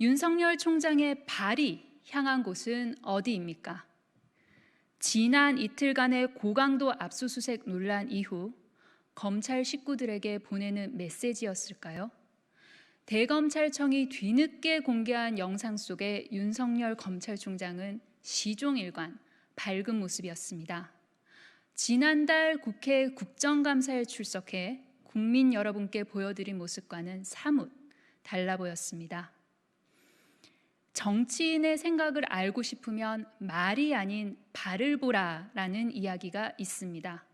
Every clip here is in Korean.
윤석열 총장의 발이 향한 곳은 어디입니까? 지난 이틀간의 고강도 압수수색 논란 이후 검찰 식구들에게 보내는 메시지였을까요? 대검찰청이 뒤늦게 공개한 영상 속에 윤석열 검찰총장은 시종일관 밝은 모습이었습니다. 지난달 국회 국정감사에 출석해 국민 여러분께 보여드린 모습과는 사뭇 달라 보였습니다. 정치인의 생각을 알고 싶으면 말이 아닌 발을 보라라는 이야기가 있습니다.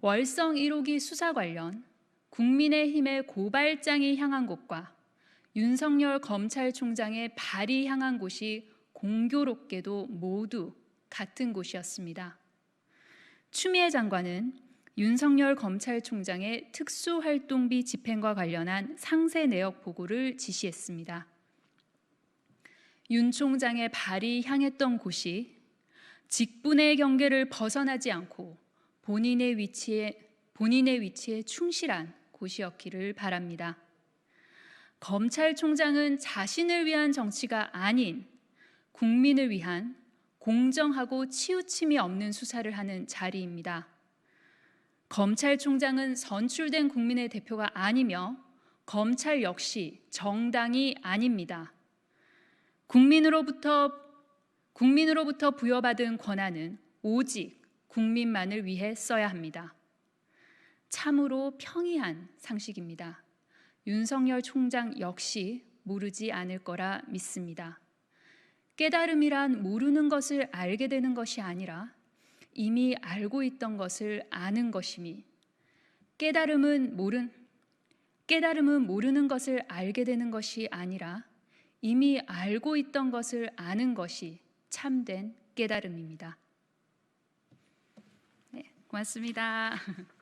월성 1호기 수사 관련 국민의힘의 고발장이 향한 곳과 윤석열 검찰총장의 발이 향한 곳이 공교롭게도 모두 같은 곳이었습니다. 추미애 장관은 윤석열 검찰총장의 특수활동비 집행과 관련한 상세 내역 보고를 지시했습니다. 윤 총장의 발이 향했던 곳이 직분의 경계를 벗어나지 않고 본인의 위치에 본인의 위치에 충실한 곳이었기를 바랍니다. 검찰총장은 자신을 위한 정치가 아닌 국민을 위한 공정하고 치우침이 없는 수사를 하는 자리입니다. 검찰총장은 선출된 국민의 대표가 아니며 검찰 역시 정당이 아닙니다. 국민으로부터 국민으로부터 부여받은 권한은 오직 국민만을 위해 써야 합니다. 참으로 평이한 상식입니다. 윤석열 총장 역시 모르지 않을 거라 믿습니다. 깨달음이란 모르는 것을 알게 되는 것이 아니라 이미 알고 있던 것을 아는 것이니 깨달음은 모른 깨달음은 모르는 것을 알게 되는 것이 아니라 이미 알고 있던 것을 아는 것이 참된 깨달음입니다. 네, 고맙습니다.